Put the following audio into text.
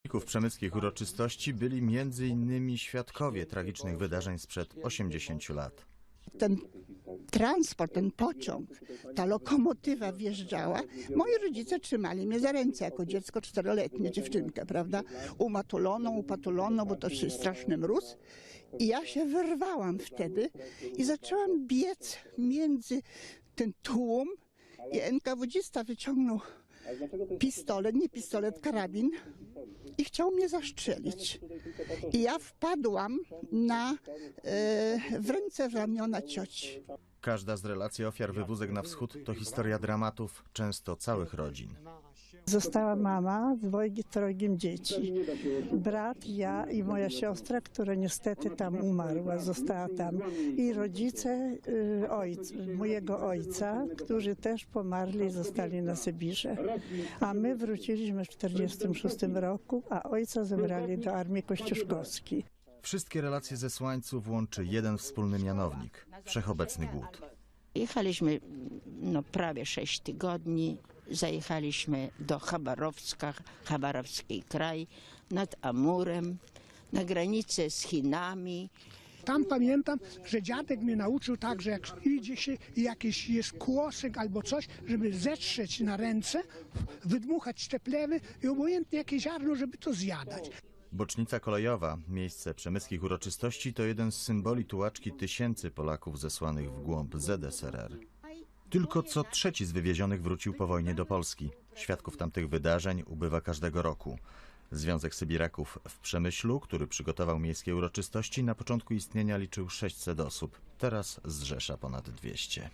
Uczestników przemyckich uroczystości byli m.in. świadkowie tragicznych wydarzeń sprzed 80 lat. ten transport, ten pociąg, ta lokomotywa wjeżdżała. Moi rodzice trzymali mnie za ręce jako dziecko czteroletnie, dziewczynkę, prawda? Umatuloną, upatuloną, bo to straszny mróz. I ja się wyrwałam wtedy i zaczęłam biec między ten tłum i NKWdzista wyciągnął pistolet, nie pistolet, karabin i chciał mnie zastrzelić. I ja wpadłam na, e, w ręce ramiona cioci. Każda z relacji ofiar wywózek na wschód to historia dramatów, często całych rodzin. Została mama z dwojgiem, trojgiem dzieci. Brat, ja i moja siostra, która niestety tam umarła, została tam. I rodzice y, ojc, mojego ojca, którzy też pomarli i zostali na Sybirze. A my wróciliśmy w 1946 roku, a ojca zebrali do Armii Kościuszkowskiej. Wszystkie relacje zesłańców łączy jeden wspólny mianownik wszechobecny głód. Jechaliśmy no, prawie 6 tygodni. Zajechaliśmy do Chabarowska, Chabarowski kraj, nad Amurem, na granicę z Chinami. Tam pamiętam, że dziadek mnie nauczył tak, że jak idzie się i jakiś jest kłosek albo coś, żeby zetrzeć na ręce, wydmuchać te plewy i obojętnie jakie ziarno, żeby to zjadać. Bocznica kolejowa, miejsce przemyckich uroczystości, to jeden z symboli tułaczki tysięcy Polaków zesłanych w głąb ZSRR. Tylko co trzeci z wywiezionych wrócił po wojnie do Polski. Świadków tamtych wydarzeń ubywa każdego roku. Związek Sybiraków w Przemyślu, który przygotował miejskie uroczystości, na początku istnienia liczył 600 osób. Teraz zrzesza ponad 200.